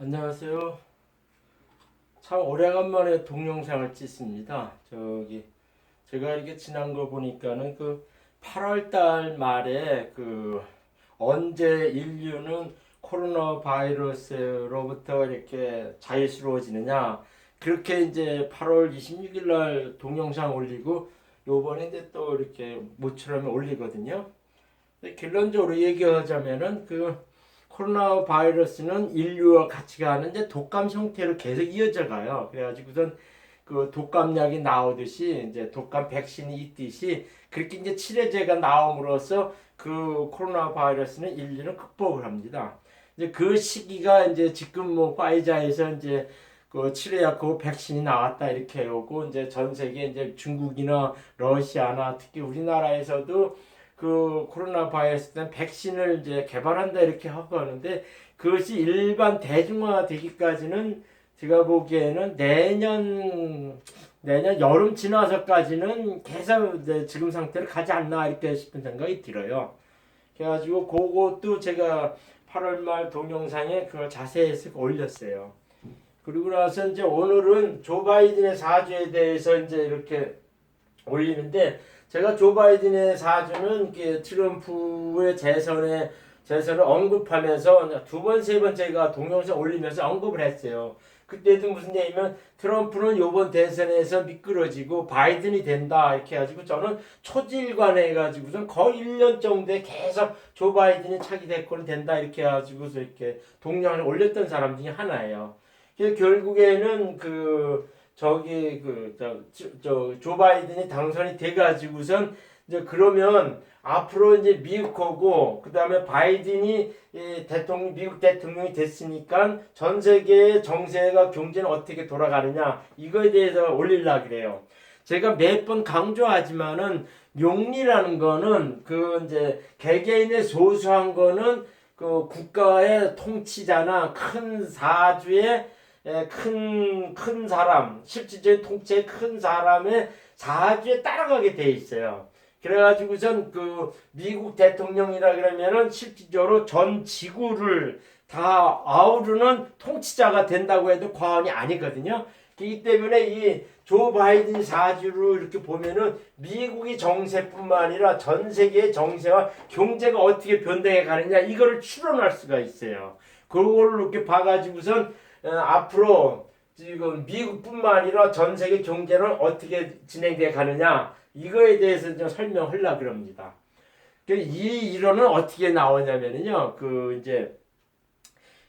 안녕하세요. 참 오래간만에 동영상을 찍습니다. 저기 제가 이렇게 지난 거 보니까는 그 8월 달 말에 그 언제 인류는 코로나 바이러스로부터 이렇게 자유스러워지느냐 그렇게 이제 8월 26일 날 동영상 올리고 요번에 이제 또 이렇게 모처럼 올리거든요. 결론적으로 얘기하자면은 그 코로나 바이러스는 인류와 같이 가는 이제 독감 형태로 계속 이어져 가요. 그래가지고선 그 독감약이 나오듯이 이제 독감 백신이 있듯이 그렇게 이제 치료제가 나옴으로써 그 코로나 바이러스는 인류는 극복을 합니다. 이제 그 시기가 이제 지금 뭐 파이자에서 이제 그 치료약 그 백신이 나왔다 이렇게 오고 이제 전 세계 이제 중국이나 러시아나 특히 우리나라에서도 그 코로나 바이러스에 대한 백신을 이제 개발한다 이렇게 하고 하는데 그것이 일반 대중화 되기까지는 제가 보기에는 내년 내년 여름 지나서까지는 계속 지금 상태로 가지 않나 이렇게 싶은 생각이 들어요. 그래가지고 그것도 제가 8월 말 동영상에 그걸 자세히 올렸어요. 그리고 나서 이제 오늘은 조 바이든의 사주에 대해서 이제 이렇게 올리는데 제가 조 바이든의 사주는 그 트럼프의 재선에 재선을 언급하면서 두 번 세번 제가 동영상 올리면서 언급을 했어요. 그때도 무슨 얘기면 트럼프는 요번 대선에서 미끄러지고 바이든이 된다 이렇게 해가지고 저는 초질관해 가지고선 거의 1년 정도에 계속 조 바이든이 차기 대권이 된다 이렇게 해가지고서 이렇게 동영상을 올렸던 사람 중에 하나예요. 그래서 결국에는 그 저기 그저저 바이든이 당선이 돼 가지고선 이제 그러면 앞으로 이제 미국 하고 그다음에 바이든이 이 대통령 미국 대통령이 됐으니까 전 세계의 정세가 경제는 어떻게 돌아가느냐 이거에 대해서 올릴라 그래요. 제가 몇번 강조하지만은 용리라는 거는 그 이제 개개인의 소소한 거는 그 국가의 통치자나 큰 사주의 큰, 큰 사람, 실질적인 통치의 큰 사람의 사주에 따라가게 돼 있어요. 그래가지고선 그 미국 대통령이라 그러면은 실질적으로 전 지구를 다 아우르는 통치자가 된다고 해도 과언이 아니거든요. 그렇기 때문에 이 조 바이든 사주를 이렇게 보면은 미국의 정세뿐만 아니라 전 세계의 정세와 경제가 어떻게 변동해 가느냐 이거를 추론할 수가 있어요. 그걸 이렇게 봐가지고선 어, 앞으로 지금 미국뿐만 아니라 전 세계 경제는 어떻게 진행돼 가느냐 이거에 대해서 좀 설명하려 그럽니다. 그이 이론은 어떻게 나오냐면요. 그 이제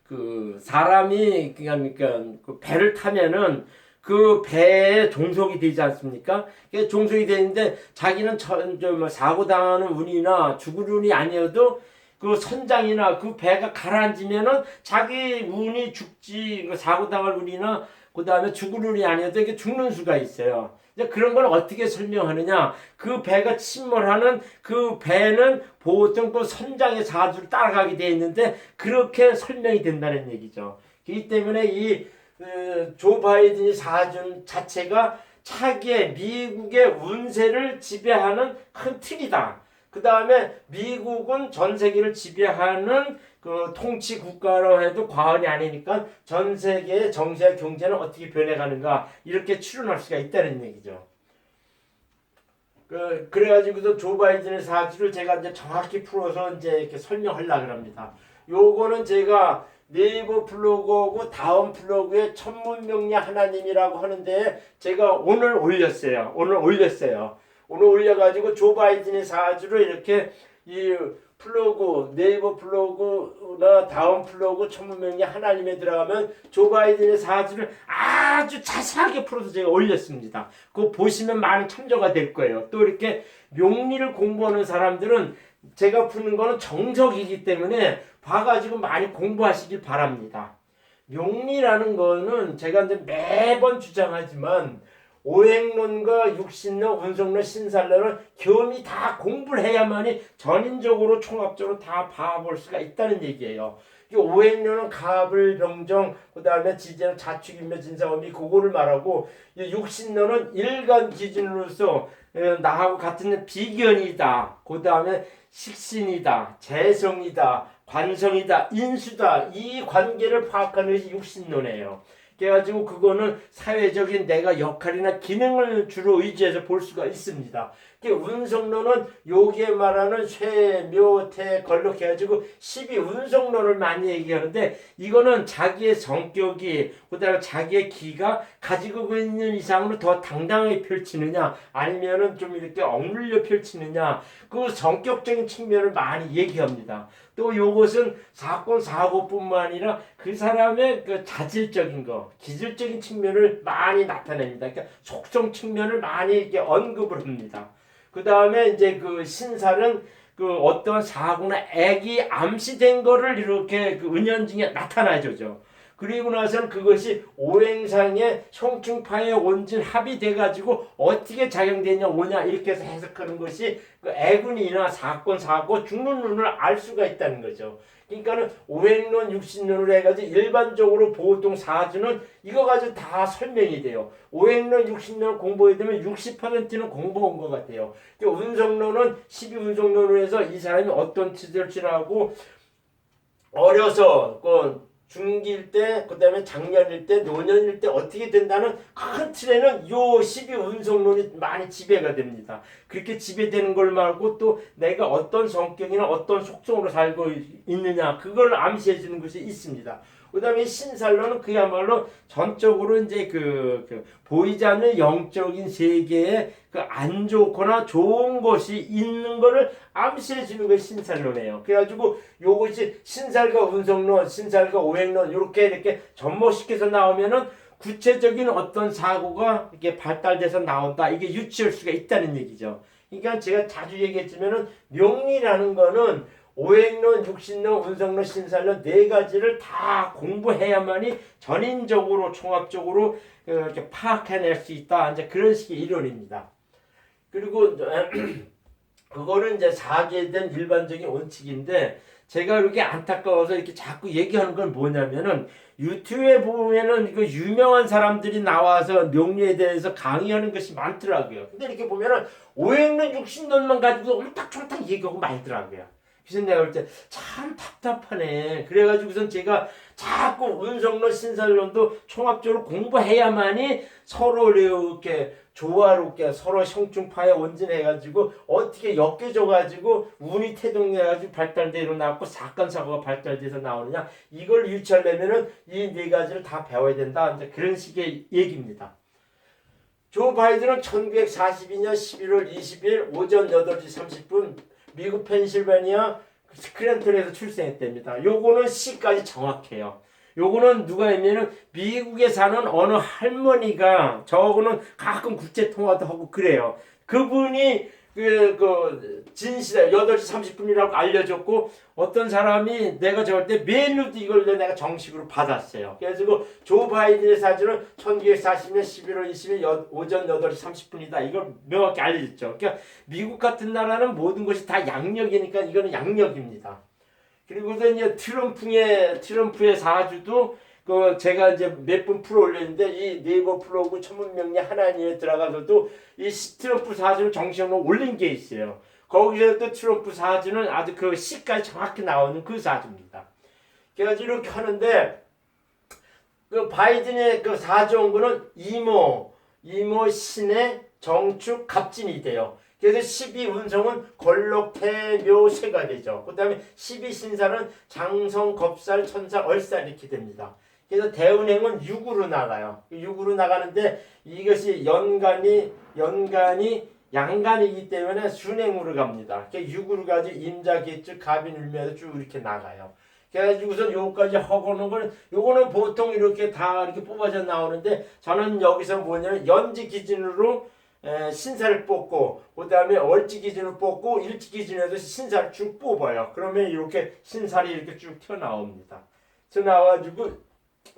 그 사람이 그러니까 그 배를 타면은 그 배에 종속이 되지 않습니까? 그 종속이 되는데 자기는 저뭐 사고 당하는 운이나 죽을 운이 아니어도 그 선장이나 그 배가 가라앉으면은 자기 운이 죽지 그 사고 당할 운이나 그 다음에 죽을 운이 아니어도 이게 죽는 수가 있어요. 이제 그런 걸 어떻게 설명하느냐? 그 배가 침몰하는 그 배는 보통 그 선장의 사주를 따라가게 돼 있는데 그렇게 설명이 된다는 얘기죠. 그렇기 때문에 이조 그, 바이든이 사주 자체가 차기의 미국의 운세를 지배하는 큰 틀이다. 그 다음에 미국은 전 세계를 지배하는 그 통치 국가로 해도 과언이 아니니까 전 세계의 정세와 경제는 어떻게 변해가는가 이렇게 추론할 수가 있다는 얘기죠. 그 그래가지고서 조 바이든의 사주를 제가 이제 정확히 풀어서 이제 이렇게 설명하려고 합니다. 요거는 제가 네이버 블로그하고 다음 블로그에 천문 명리 하나님이라고 하는데 제가 오늘 올렸어요. 오늘 올렸어요. 오늘 올려가지고 조 바이든의 사주를 이렇게 이 플로그 네이버 플로그나 다음 플로그 천문명리 하나님에 들어가면 조 바이든의 사주를 아주 자세하게 풀어서 제가 올렸습니다. 그거 보시면 많은 참조가 될 거예요. 또 이렇게 명리를 공부하는 사람들은 제가 푸는 거는 정석이기 때문에 봐가지고 많이 공부하시길 바랍니다. 명리라는 거는 제가 이제 매번 주장하지만 오행론과 육신론, 운성론, 신살론을 겸이 다 공부를 해야만이 전인적으로 총합적으로 다 봐볼 수가 있다는 얘기예요. 오행론은 가불, 병정, 그 다음에 지제는 자축인묘, 진사원미 그거를 말하고 육신론은 일간 기준으로서 어, 나하고 같은 비견이다. 그 다음에 식신이다, 재성이다, 관성이다, 인수다 이 관계를 파악하는 것이 육신론이에요. 그래가지고 그거는 사회적인 내가 역할이나 기능을 주로 의지해서 볼 수가 있습니다. 그 운성론은 요게 말하는 쇠, 묘, 태, 걸록 해가지고 12 운성론을 많이 얘기하는데 이거는 자기의 성격이 그다음에 자기의 기가 가지고 있는 이상으로 더 당당하게 펼치느냐 아니면은 좀 이렇게 억눌려 펼치느냐 그 성격적인 측면을 많이 얘기합니다. 또 요것은 사건 사고뿐만 아니라 그 사람의 그 자질적인 거, 기질적인 측면을 많이 나타냅니다. 그러니까 속성 측면을 많이 이렇게 언급을 합니다. 그 다음에 이제 그 신살은 그 어떤 사고나 액이 암시된 거를 이렇게 그 은연중에 나타나죠. 그리고 나서는 그것이 오행상의 형충파의 원진 합이 돼가지고 어떻게 작용되냐 오냐 이렇게 해서 해석하는 것이 그 애군이나 사건 사고 죽는 눈을 알 수가 있다는 거죠. 그러니까는 오행론 육신론으로 해가지고 일반적으로 보통 사주는 이거 가지고 다 설명이 돼요. 오행론 육신론 공부하게 되면 60%는 공부한 것 같아요. 그 운성론은 12운성론으로 해서 이 사람이 어떤 짓을 지나고 어려서 그 중기일 때, 그 다음에 장년일 때, 노년일 때 어떻게 된다는 큰 틀에는 요 12운성론이 많이 지배가 됩니다. 그렇게 지배되는 걸 말고 또 내가 어떤 성격이나 어떤 속성으로 살고 있느냐, 그걸 암시해 주는 것이 있습니다. 그 다음에 신살로는 그야말로 전적으로 이제 그, 그 보이지 않는 영적인 세계에 그 안 좋거나 좋은 것이 있는 거를 암시해 주는 것이 신살론이에요. 그래가지고 요것이 신살과 운성론, 신살과 오행론 이렇게 이렇게 접목시켜서 나오면은 구체적인 어떤 사고가 이렇게 발달돼서 나온다. 이게 유치할 수가 있다는 얘기죠. 그러니까 제가 자주 얘기했지만은 명리라는 거는 오행론, 육신론, 운성론, 신살론 네 가지를 다 공부해야만이 전인적으로 종합적으로 어, 이렇게 파악해낼 수 있다. 이제 그런 식의 이론입니다. 그리고 그거는 이제 사주에 대한 일반적인 원칙인데 제가 이렇게 안타까워서 이렇게 자꾸 얘기하는 건 뭐냐면은 유튜브에 보면은 그 유명한 사람들이 나와서 명리에 대해서 강의하는 것이 많더라고요. 근데 이렇게 보면은 오행론 육신론만 가지고 옴딱종딱 얘기하고 말더라고요. 그래서 내가 볼 때 참 답답하네. 그래가지고선 제가 자꾸 운성론, 신살론도 종합적으로 공부해야만이 서로 이렇게 조화롭게 서로 형충파에 원진해가지고 어떻게 엮여져가지고 운이 태동해가지고 발달되로 나왔고 사건 사고가 발달돼서 나오느냐 이걸 유치하려면은 이 네 가지를 다 배워야 된다. 이제 그런 식의 얘기입니다. 조 바이든은 1942년 11월 20일 오전 8시 30분 미국 펜실베니아 스크랜턴에서 출생했답니다. 요거는 시까지 정확해요. 요거는 누가 했냐면 미국에 사는 어느 할머니가 저거는 가끔 국제 통화도 하고 그래요. 그분이 그, 그, 진시대 8시 30분이라고 알려줬고, 어떤 사람이 내가 저럴 때 메일로도 이걸 내가 정식으로 받았어요. 그래서 조 바이든의 사진은 1940년 11월 20일 오전 8시 30분이다. 이걸 명확히 알려줬죠. 그러니까 미국 같은 나라는 모든 것이 다 양력이니까 이거는 양력입니다. 그리고서 이제 트럼프의, 트럼프의 사주도 그 제가 이제 몇번 프로 올렸는데 이 네이버 프로그 천문명리 하나님에 들어가서도 이 트럼프 사주를 정식으로 올린 게 있어요. 거기서 또 트럼프 사주는 아주 그 시까지 정확히 나오는 그 사주입니다. 그래가지고 이렇게 하는데 그 바이든의 그 사주 온 거는 이모, 이모 신의 정축 갑진이 돼요. 그래서 12 운성은 걸록태묘 세가 되죠. 그 다음에 12신살은 장성, 겁살, 천살, 얼살 이렇게 됩니다. 그래서 대운행은 6으로 나가요. 6으로 나가는데 이것이 연간이 연간이 양간이기 때문에 순행으로 갑니다. 6으로 가지 임자, 개축, 갑인, 울면서 쭉 이렇게 나가요. 그래가지고서 요까지 허거는 걸 요거는 보통 이렇게 다 이렇게 뽑아져 나오는데 저는 여기서 뭐냐면 연지 기준으로 에, 신사를 뽑고 그 다음에 월지 기준으로 뽑고 일지 기준에서 신사를 쭉 뽑아요. 그러면 이렇게 신살이 이렇게 쭉 튀어나옵니다. 튀어나와가지고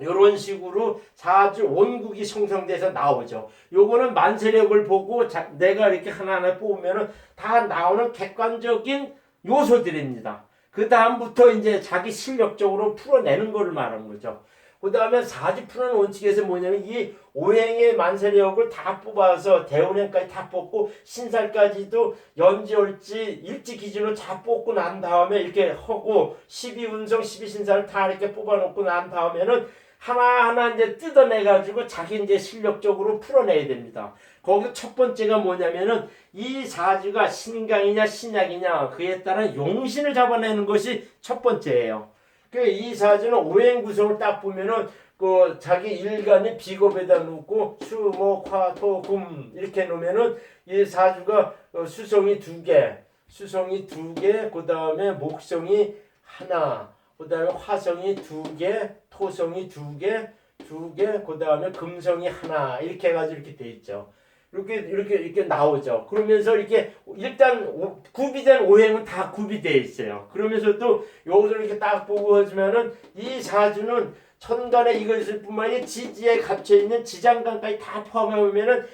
이런 식으로 사주 원국이 형성돼서 나오죠. 요거는 만세력을 보고 자, 내가 이렇게 하나하나 뽑으면은 다 나오는 객관적인 요소들입니다. 그 다음부터 이제 자기 실력적으로 풀어내는 거를 말하는 거죠. 그 다음에 사주 푸는 원칙에서 뭐냐면 이 오행의 만세력을 다 뽑아서 대운행까지 다 뽑고 신살까지도 연지월지 일지 기준으로 다 뽑고 난 다음에 이렇게 하고 12운성 12신살을 다 이렇게 뽑아놓고 난 다음에는 하나하나 이제 뜯어내가지고 자기 이제 실력적으로 풀어내야 됩니다. 거기서 첫 번째가 뭐냐면은 이 사주가 신강이냐 신약이냐 그에 따라 용신을 잡아내는 것이 첫 번째예요. 그이 사주는 오행 구성을 딱 보면은 그 자기 일간이 비겁에다 놓고 수, 목, 화, 토, 금 이렇게 놓으면은 이 사주가 어, 수성이 두 개, 수성이 두 개, 그 다음에 목성이 하나, 그 다음에 화성이 두 개, 토성이 두 개, 두 개, 그 다음에 금성이 하나 이렇게 해가지고 이렇게 돼 있죠. 이렇게 이렇게 이렇게 나오죠. 그러면서 이렇게 일단 오- 구비된 오행은 다 구비되어 있어요. 그러면서도 여기서 이렇게 딱 보고 하지만은 이 사주는 천간에 이것일 뿐만 아니라 지지에 갇혀 있는 지장간까지 다 포함해 보면은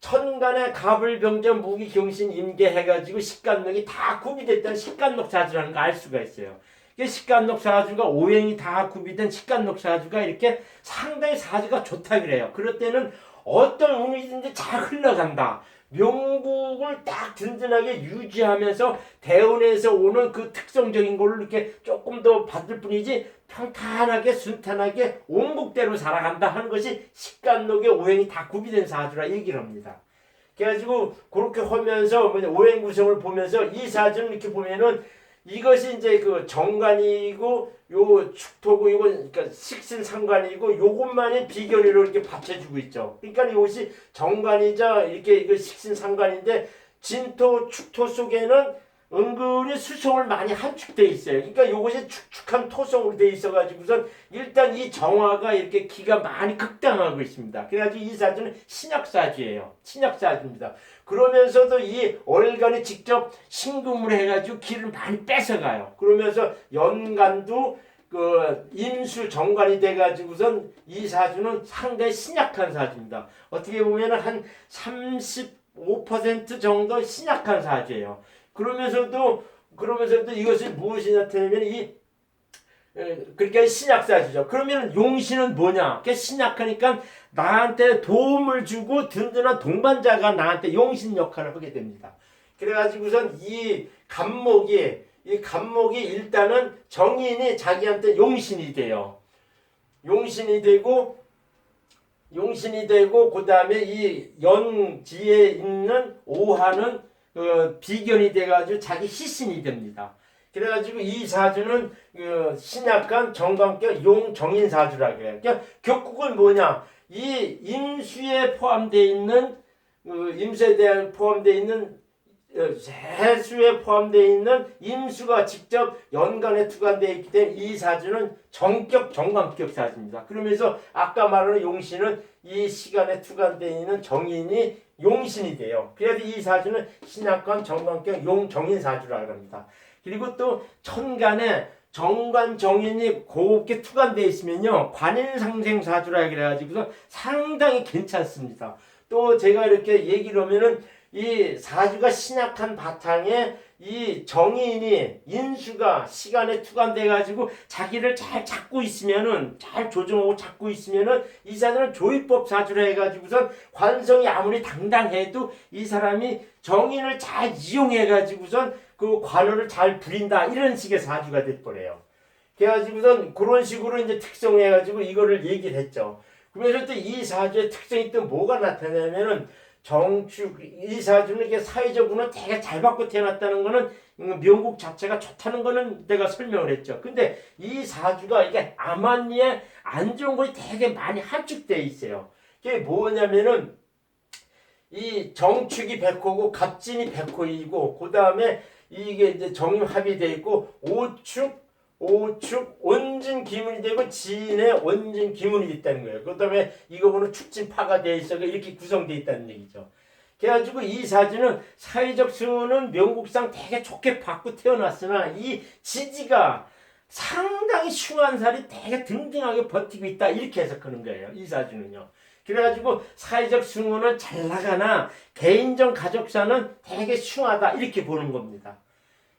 천간에 갑을 병전 무기 경신 임계 해가지고 식간록이 다 구비됐다는 식간록 사주라는 거알 수가 있어요. 식간록 사주가 오행이 다 구비된 식간록 사주가 이렇게 상당히 사주가 좋다 그래요. 그럴 때는 어떤 운이든지 잘 흘러간다. 명국을 딱 든든하게 유지하면서 대운에서 오는 그 특성적인 걸로 이렇게 조금 더 받을 뿐이지 평탄하게 순탄하게 온국대로 살아간다 하는 것이 식간록의 오행이 다 구비된 사주라 얘기를 합니다. 그래가지고 그렇게 하면서 오행 구성을 보면서 이 사주는 이렇게 보면은 이것이 이제 그 정관이고 요 축토고 이거 그러니까 식신상관이고 요것만이 비결이로 이렇게 받쳐주고 있죠. 그러니까 이것이 정관이자 이렇게 이거 식신상관인데 진토 축토 속에는 은근히 수성을 많이 함축돼 있어요. 그러니까 이것이 축축한 토성으로 돼 있어가지고선 일단 이 정화가 이렇게 기가 많이 극당하고 있습니다. 그래가지고 이 사주는 신약사주예요. 신약사주입니다. 그러면서도 이 월간이 직접 신금을 해가지고 기를 많이 뺏어가요. 그러면서 연간도 그 임수 정관이 돼가지고선 이 사주는 상당히 신약한 사주입니다. 어떻게 보면 한 35% 정도 신약한 사주예요. 그러면서도 그러면서도 이것이 무엇이 나타내면 이 에, 그러니까 신약사주죠. 그러면 용신은 뭐냐? 그 신약하니까 나한테 도움을 주고 든든한 동반자가 나한테 용신 역할을 하게 됩니다. 그래가지고선 이 간목이 이 간목이 일단은 정인이 자기한테 용신이 돼요. 용신이 되고 용신이 되고 그 다음에 이 연지에 있는 오하는 어, 비견이 돼가지고 자기 희신이 됩니다. 그래가지고 이 사주는 그 신약간 정관격 용정인 사주라 그래요. 그러니까 격국은 뭐냐? 이 임수에 포함되어 있는 그 임수에 대한 포함되어 있는 어, 해수에 포함되어 있는 임수가 직접 연간에 투관되어 있기 때문에 이 사주는 정격 정관격 사주입니다. 그러면서 아까 말하는 용신은 이 시간에 투관되어 있는 정인이 용신이 돼요. 그래서 이 사주는 신약관 정관격 용정인 사주라고 합니다. 그리고 또 천간에 정관 정인이 곱게 투관되어 있으면요 관인상생 사주라 그래가지고서 상당히 괜찮습니다. 또 제가 이렇게 얘기를 하면은 이 사주가 신약한 바탕에 이 정인이 인수가 시간에 투관돼 가지고 자기를 잘 잡고 있으면은 잘 조정하고 잡고 있으면은 이 사주는 조이법 사주라 해가지고선 관성이 아무리 당당해도 이 사람이 정인을 잘 이용해 가지고선 그 관원을 잘 부린다 이런 식의 사주가 될 거래요. 그래가지고선 그런 식으로 이제 특성해가지고 이거를 얘기를 했죠. 그러면서 또 이 사주의 특성이 또 뭐가 나타나냐면은 정축 이 사주는 이게 사회적으로는 되게 잘 받고 태어났다는 거는 음, 명국 자체가 좋다는 거는 내가 설명을 했죠. 근데 이 사주가 이게 암한리에 안 좋은 것이 되게 많이 함축되어 있어요. 그게 뭐냐면은 이 정축이 백호고 갑진이 백호이고 그 다음에 이게 이제 정합이 돼 있고 오축 오축 원진 기문이 되고 지인의 원진 기문이 있다는 거예요. 그다음에 이거는 축진파가 돼 있어 이렇게 구성돼 있다는 얘기죠. 그래가지고 이 사주는 사회적 승우는 명국상 되게 좋게 받고 태어났으나 이 지지가 상당히 흉한 살이 되게 등등하게 버티고 있다 이렇게 해석하는 거예요. 이 사주는요. 그래가지고 사회적 승우는 잘 나가나 개인적 가족사는 되게 흉하다 이렇게 보는 겁니다.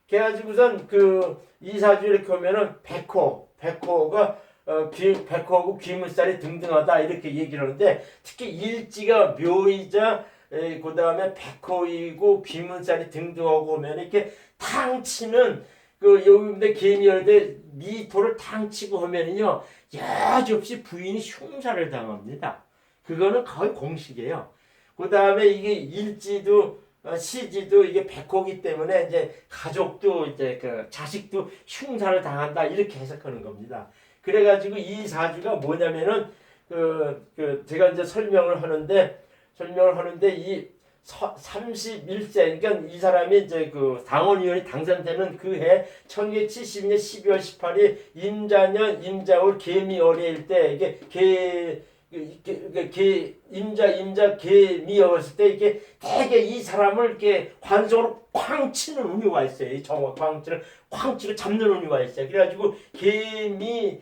그래가지고선 그 이사주 이렇게 보면은 백호, 백호가 어, 귀, 백호하고 귀물살이 등등하다 이렇게 얘기를 하는데 특히 일지가 묘이자 그 다음에 백호이고 귀문살이 등등하고 오면 이렇게 탕 치는 그 개미할 때 미토를 탕 치고 하면은요 여지없이 부인이 흉사를 당합니다. 그거는 거의 공식이에요. 그 다음에 이게 일지도 어, 시지도 이게 백호기 때문에 이제 가족도 이제 그 자식도 흉사를 당한다 이렇게 해석하는 겁니다. 그래가지고 이 사주가 뭐냐면은 그, 그 제가 이제 설명을 하는데 설명을 하는데 이 31세 그러니까 이 사람이 이제 그 당원위원이 당선되는 그 해 1972년 12월 18일 임자년 임자월 개미어리일 때 이게 개 이게 개 임자 임자 개미였을 때 이게 되게 이 사람을 이렇게 관성으로 쾅 치는 운유가 있어요. 이 정화 쾅치를 쾅 치고 잡는 운유가 있어요. 그래가지고 개미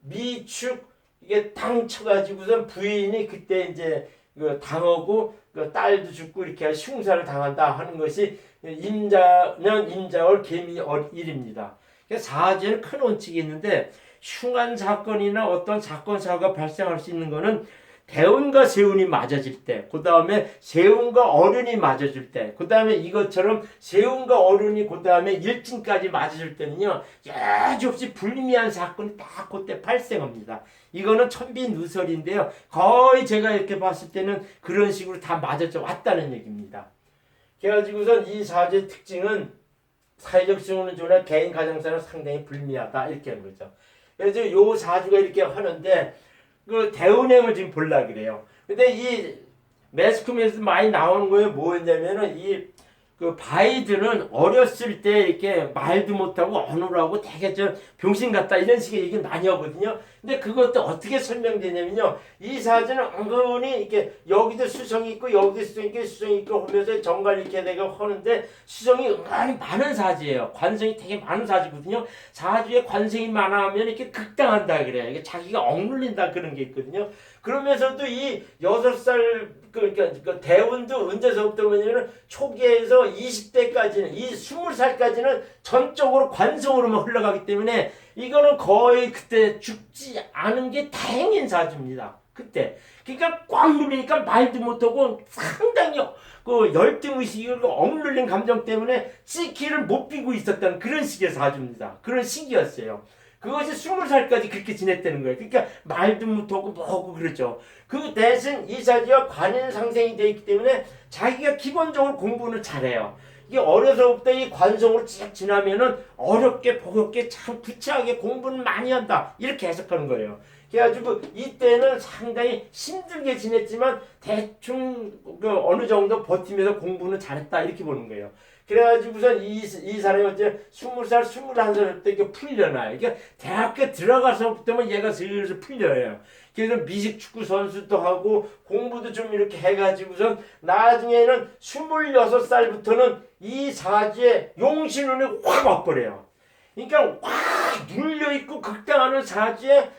미축 이게 당 쳐가지고선 부인이 그때 이제 그 당하고 그 딸도 죽고 이렇게 흉사를 당한다 하는 것이 임자년 임자월 개미일입니다. 사주에는 큰 원칙이 있는데 흉한 사건이나 어떤 사건 사고가 발생할 수 있는 것은 대운과 세운이 맞아질 때, 그 다음에 세운과 어른이 맞아줄 때, 그 다음에 이것처럼 세운과 어른이 그 다음에 일진까지 맞아줄 때는요, 여지없이 불미한 사건이 딱 그때 발생합니다. 이거는 천비누설인데요. 거의 제가 이렇게 봤을 때는 그런 식으로 다 맞아져 왔다는 얘기입니다. 그래가지고선 이 사주의 특징은 사회적 수용은 좋으나 개인 가정사는 상당히 불미하다 이렇게 하는 거죠. 그래서 요 사주가 이렇게 하는데 그 대운행을 지금 볼라 그래요. 근데 이 매스컴에서 많이 나오는 거에 뭐였냐면은 이 그 바이든은 어렸을 때 이렇게 말도 못하고 어눌하고 되게 저 병신 같다 이런 식의 얘기 많이 하거든요. 근데 그것도 어떻게 설명되냐면요. 이 사주는 은근히 이렇게 여기도 수성이 있고 여기도 수성이 있고 수성이 있고 하면서 정갈 이렇게 내가 하는데 수성이 은근히 많은 사주예요. 관성이 되게 많은 사주거든요. 사주에 관성이 많아하면 이렇게 극당한다 그래요. 이게 자기가 억눌린다 그런 게 있거든요. 그러면서도 이 여섯 살 그, 그러니까 그 대운도 언제서부터 그러냐면 초기에서 20대까지는 이 20살까지는 전적으로 관성으로만 흘러가기 때문에 이거는 거의 그때 죽지 않은 게 다행인 사주입니다. 그때. 그러니까 꽉 눌리니까 말도 못하고 상당히 그 열등의식을 억눌린 감정 때문에 찌키를 못 피고 있었던 그런 식의 사주입니다. 그런 시기였어요. 그것이 스물 살까지 그렇게 지냈다는 거예요. 그러니까 말도 못하고 뭐하고 그러죠. 그 대신 이 사주가 관인 상생이 되어 있기 때문에 자기가 기본적으로 공부는 잘해요. 이게 어려서부터 이 관성으로 쭉 지나면은 어렵게 버겁게 참 구체하게 공부는 많이 한다. 이렇게 해석하는 거예요. 그래가지고 이때는 상당히 힘들게 지냈지만 대충 그 어느 정도 버티면서 공부는 잘했다. 이렇게 보는 거예요. 그래가지고선 이, 이 사람이 어째 스물 살, 스물한 살 때 이게 풀려나요. 이게 대학교 들어가서부터만 얘가 슬슬 풀려요. 그래서 미식 축구 선수도 하고 공부도 좀 이렇게 해가지고선 나중에는 스물여섯 살부터는 이 사지에 용신운이 확 와버려요. 그러니까 확 눌려있고 극당하는 사지에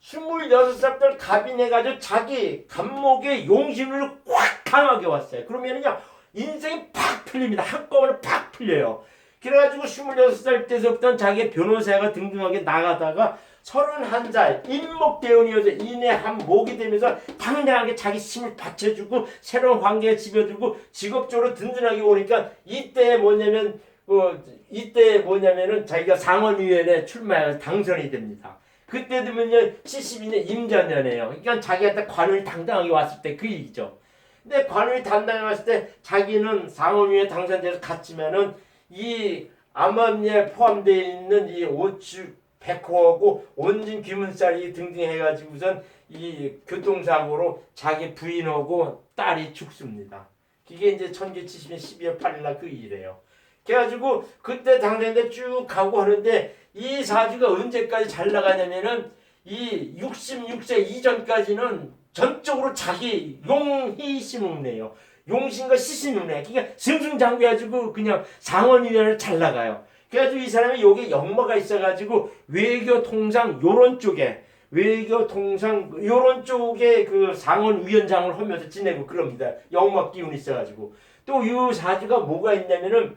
스물여섯 살부터 갑인해가지고 자기 감목에 용신운이 확 강하게 왔어요. 그러면은요, 인생이 팍 풀립니다. 한꺼번에 팍 풀려요. 그래가지고 26살 때서부터 자기 변호사가 등등하게 나가다가 31살 인목대운이어서 인의 한 목이 되면서 당당하게 자기 힘을 받쳐주고 새로운 관계에 집어들고 직업적으로 든든하게 오니까 이때 뭐냐면 어, 이때 뭐냐면은 자기가 상원위원회 출마해서 당선이 됩니다. 그때 되면요 72년 임자년이에요. 그러니까 자기한테 관을 당당하게 왔을 때그 얘기죠. 근데 관을 담당해 왔을 때 자기는 상원위에 당선돼서 갔지만은 이 암암리에 포함되어 있는 이 오추 백호하고 온진 귀문살이 등등 해가지고선 이 교통사고로 자기 부인하고 딸이 죽습니다. 이게 이제 1970년 12월 8일 날 그 일이에요. 그래가지고 그때 당선돼 쭉 가고 하는데 이 사주가 언제까지 잘 나가냐면은 이 66세 이전까지는 전적으로 자기 용희 신운이에요. 용신과 시신운에 그러니까 승승장구해가지고 그냥 상원위원을 잘 나가요. 그래가지고 이 사람이 여기 역마가 있어가지고 외교 통상 요런 쪽에 외교 통상 요런 쪽에 그 상원 위원장을 하면서 지내고 그럽니다. 역마 기운이 있어가지고 또 이 사주가 뭐가 있냐면은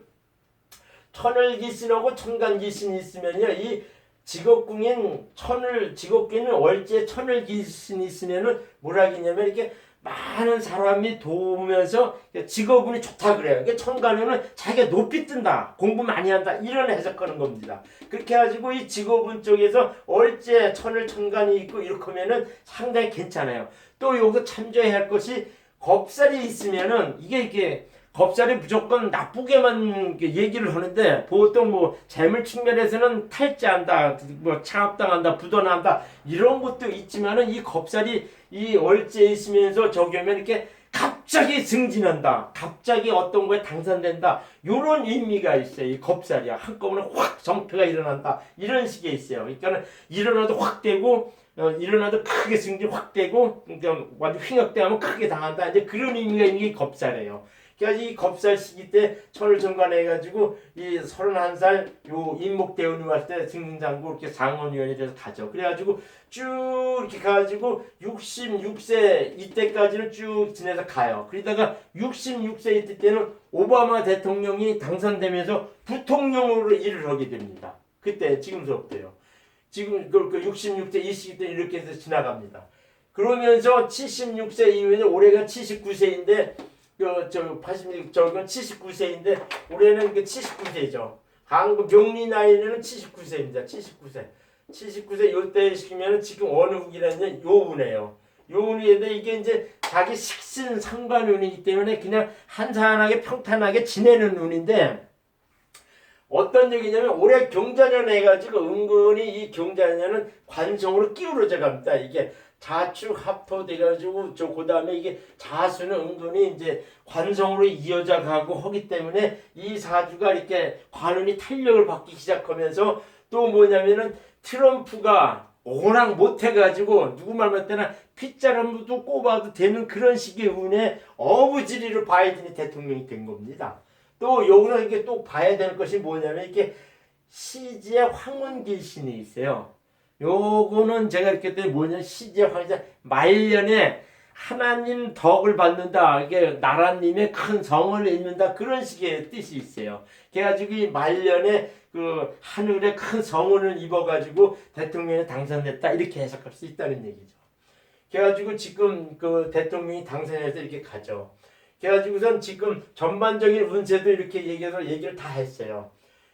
천을기신하고 천간기신이 있으면요 이 직업궁인 천을 직업궁인 월제 천을 귀신이 있으면은 뭐라 하냐면 이렇게 많은 사람이 도우면서 직업운이 좋다 그래요. 그러니까 천간에는 자기가 높이 뜬다, 공부 많이 한다 이런 해석하는 겁니다. 그렇게 해가지고 이 직업운 쪽에서 월제 천을 천간이 있고 이렇게 하면은 상당히 괜찮아요. 또 여기서 참조해야 할 것이 겁살이 있으면은 이게 이게 겁살이 무조건 나쁘게만 얘기를 하는데 보통 뭐 재물 측면에서는 탈지한다, 뭐 창업당한다, 부도난다 이런 것도 있지만은 이 겁살이 이 월제에 있으면서 저기 오면 이렇게 갑자기 승진한다, 갑자기 어떤 거에 당선된다 이런 의미가 있어요. 이 겁살이야 한꺼번에 확 정패가 일어난다 이런 식의 있어요. 그러니까는 일어나도 확 되고 어, 일어나도 크게 승진 확 되고 그러니까 완전 휘역대하면 크게 당한다 이제 그런 의미가 있는 게 겁살이에요. 그래서 이 겁살 시기 때 천을 정관해가지고 이 31살 요 임목대원이 왔을 때 승진장구 이렇게 상원위원이 돼서 가죠. 그래가지고 쭉 이렇게 가가지고 66세 이때까지는 쭉 지내서 가요. 그러다가 66세 이때 때는 오바마 대통령이 당선되면서 부통령으로 일을 하게 됩니다. 그때 지금서부터요. 지금 그 66세 이 시기 때 이렇게 해서 지나갑니다. 그러면서 76세 이후에 올해가 79세인데 그저 86, 저건 79세인데 올해는 그 79세죠. 한국 병리 나이는 79세입니다. 79세. 79세 요때 시키면 지금 어느 국이라는 요운이에요. 요운인데 이게 이제 자기 식신 상관운이기 때문에 그냥 한산하게 평탄하게 지내는 운인데 어떤 얘기냐면 올해 경자년 해가지고 은근히 이 경자년은 관성으로 기울어져 갑니다. 이게 자축 합토 돼가지고 저 그다음에 이게 자수는 은근히 이제 관성으로 이어져 가고 하기 때문에 이 사주가 이렇게 관운이 탄력을 받기 시작하면서 또 뭐냐면은 트럼프가 워낙 못해가지고 누구 말 맞대나 핏자람도 꼽아도 되는 그런 식의 운에 어부지리로 바이든이 대통령이 된 겁니다. 또 여기서 이게 또 봐야 될 것이 뭐냐면 이렇게 시지의 황혼길 신이 있어요. 요거는 제가 이렇게 했더니 뭐냐 시지의 황자 말년에 하나님 덕을 받는다. 이게 나라님의 큰 성을 입는다. 그런 식의 뜻이 있어요. 그래가지고 이 말년에 그 하늘에 큰 성운을 입어가지고 대통령이 당선됐다. 이렇게 해석할 수 있다는 얘기죠. 그래가지고 지금 그 대통령이 당선해서 이렇게 가죠. 그래가지고선 지금 전반적인 운세도 이렇게 얘기해서 얘기를 다 했어요.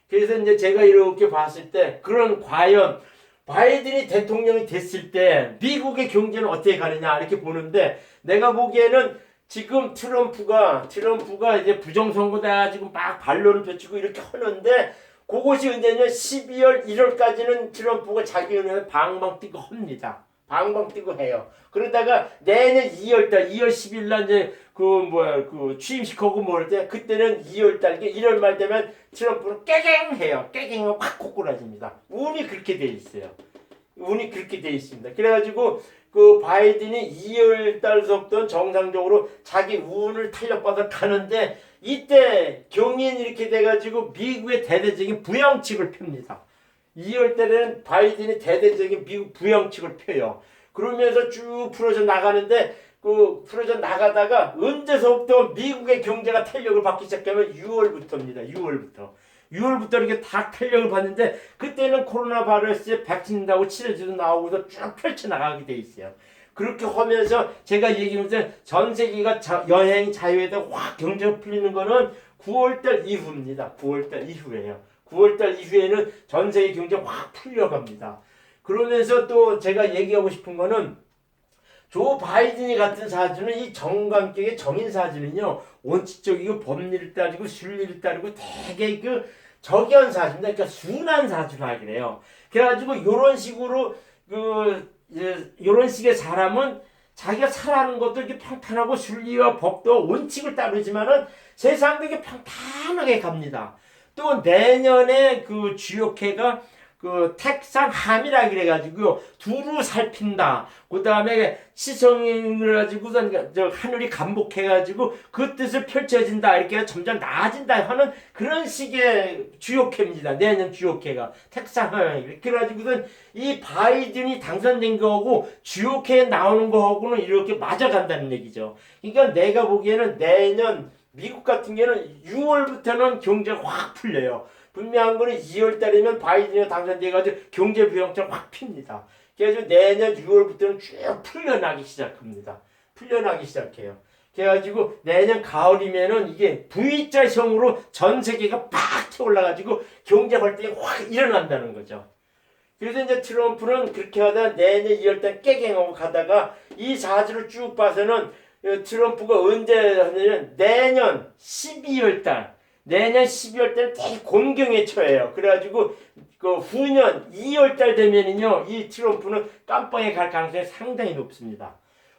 그래서 이제 제가 이렇게 봤을 때 그런 과연 바이든이 대통령이 됐을 때 미국의 경제는 어떻게 가느냐 이렇게 보는데 내가 보기에는 지금 트럼프가 트럼프가 이제 부정선거다 지금 막 반론을 펼치고 이렇게 하는데 그것이 언제냐 12월 1월까지는 트럼프가 자기 은행을 방방 뛰고 합니다. 방방 뛰고 해요. 그러다가 내년 2월달 2월 10일 날 이제 그 뭐야 그 취임식하고 뭐할 때 그때는 2월달 이게 1월 말 되면 트럼프는 깨갱해요. 깨갱하고 확 고꾸라집니다. 운이 그렇게 돼 있어요. 운이 그렇게 돼 있습니다. 그래가지고 그 바이든이 2월 달서부터 정상적으로 자기 운을 탄력받아 가는데 이때 경인 이렇게 돼가지고 미국의 대대적인 부양책을 펴니다. 2월 달에는 바이든이 대대적인 미국 부양책을 펴요. 그러면서 쭉 풀어져 나가는데 그 풀어져 나가다가 언제서부터 미국의 경제가 탄력을 받기 시작하면 6월부터입니다. 6월부터. 6월부터 이렇게 다 탄력을 받는데 그때는 코로나 바이러스에 백신다고 치료제도 나오고서 쭉 펼쳐 나가게 돼 있어요. 그렇게 하면서 제가 얘기하면서 전 세계가 자, 여행 자유에 대해 확 경제가 풀리는 거는 9월달 이후입니다. 9월달 이후에요. 9월달 이후에는 전 세계 경제 확 풀려갑니다. 그러면서 또 제가 얘기하고 싶은 거는 조 바이든이 같은 사주는 이 정관격의 정인 사주는요 원칙적이고 법리를 따르고 순리를 따르고 되게 그 적연 사주입니다. 그러니까 순한 사주라 그래요. 그래가지고 이런 식으로 그 이런 식의 사람은 자기가 살아가는 것도 이렇게 평탄하고 순리와 법도 원칙을 따르지만은 세상도 이렇게 평탄하게 갑니다. 또 내년에 그 주역회가 그 택산 함이라 그래가지고요 두루 살핀다. 그 다음에 시성을 가지고선 저 하늘이 감복해가지고 그 뜻을 펼쳐진다. 이렇게 점점 나아진다 하는 그런 식의 주역회입니다. 내년 주역회가 택산 함. 그래가지고선 이 바이든이 당선된 거하고 주역회에 나오는 거하고는 이렇게 맞아간다는 얘기죠. 그러니까 내가 보기에는 내년 미국 같은 경우는 6월부터는 경제가 확 풀려요. 분명한 거는 2월 달이면 바이든이 당선돼가지고 경제 부양처럼 확 핍니다. 그래가지고 내년 6월부터는 쭉 풀려나기 시작합니다. 풀려나기 시작해요. 그래가지고 내년 가을이면은 이게 V자형으로 전 세계가 팍 올라가지고 경제 활동이 확 일어난다는 거죠. 그래서 이제 트럼프는 그렇게 하다 내년 2월달 깨갱하고 가다가 이 사주를 쭉 봐서는 어, 트럼프가 언제 하냐면 내년 12월달 내년 12월 달 되게 곤경에 처해요. 그래가지고 그 후년 2월 달 되면은요 이 트럼프는 깜빵에 갈 가능성이 상당히 높습니다.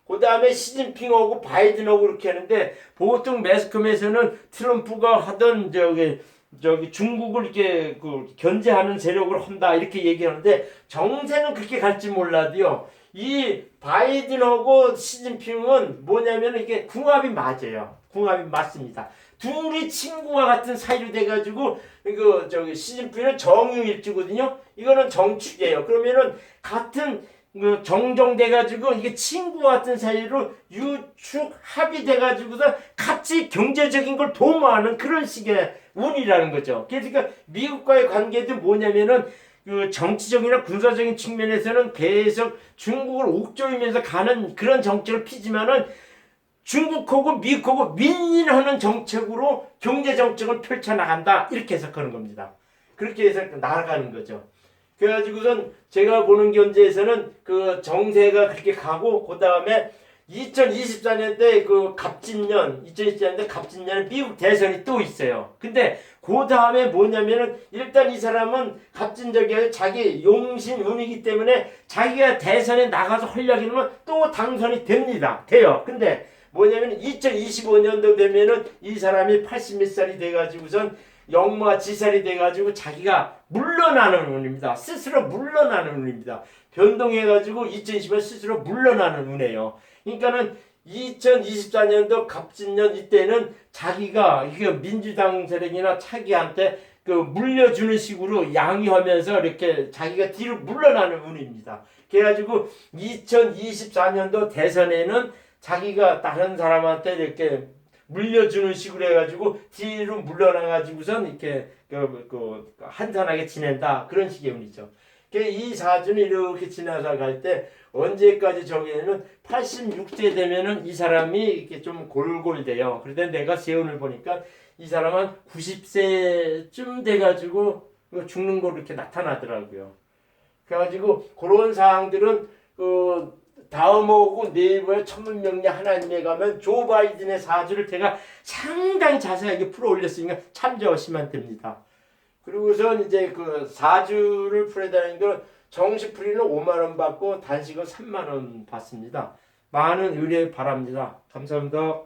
그 다음에 시진핑하고 바이든하고 그렇게 하는데 보통 매스컴에서는 트럼프가 하던 저기 저기 중국을 이렇게 그 견제하는 세력을 한다 이렇게 얘기하는데 정세는 그렇게 갈지 몰라도요. 이 바이든하고 시진핑은 뭐냐면 이게 궁합이 맞아요. 궁합이 맞습니다. 둘이 친구와 같은 사이로 돼가지고 그 저기 시진핑은 정유일주거든요. 이거는 정축이에요. 그러면은 같은 그 정정돼가지고 이게 친구와 같은 사이로 유축 합의돼가지고서 같이 경제적인 걸 도모하는 그런 식의 운이라는 거죠. 그러니까 미국과의 관계도 뭐냐면은 그 정치적이나 군사적인 측면에서는 계속 중국을 옥조이면서 가는 그런 정책을 피지만은 중국하고 미국하고 윈윈하는 정책으로 경제 정책을 펼쳐나간다 이렇게 해석하는 겁니다. 그렇게 해서 나아가는 거죠. 그래가지고선 제가 보는 견제에서는 그 정세가 그렇게 가고 그 다음에 2024년 때그 갑진년 2024년 때 갑진년에 미국 대선이 또 있어요. 근데 그 다음에 뭐냐면은 일단 이 사람은 갑진적이야 자기 용신 운이기 때문에 자기가 대선에 나가서 활약이면 또 당선이 됩니다. 돼요. 근데 뭐냐면 2025년도 되면은 이 사람이 80몇 살이 돼가지고선 영마 지살이 돼가지고 자기가 물러나는 운입니다. 스스로 물러나는 운입니다. 변동해가지고 2020년 스스로 물러나는 운이에요. 그러니까는 2024년도 갑진년 이때는 자기가 이게 민주당 세력이나 차기한테 그 물려주는 식으로 양위하면서 이렇게 자기가 뒤로 물러나는 운입니다. 그래가지고 2024년도 대선에는 자기가 다른 사람한테 이렇게 물려주는 식으로 해가지고 뒤로 물러나가지고선 이렇게 그, 그 한산하게 지낸다 그런 식의 운이죠. 그이 사주는 이렇게 지나서 갈 때 언제까지 저기에는 86세 되면은 이 사람이 이렇게 좀 골골돼요. 그런데 내가 세운을 보니까 이 사람은 90세쯤 돼가지고 죽는 걸로 이렇게 나타나더라고요. 그래가지고 그런 사항들은 그 다음 오고 네이버에 천문명리 하나님에 가면 조 바이든의 사주를 제가 상당히 자세하게 풀어 올렸으니까 참조하시면 됩니다. 그리고선 이제 그 사주를 풀어다니는 걸 정식 풀이는 5만 원 받고 단식은 3만 원 받습니다. 많은 의뢰 바랍니다. 감사합니다.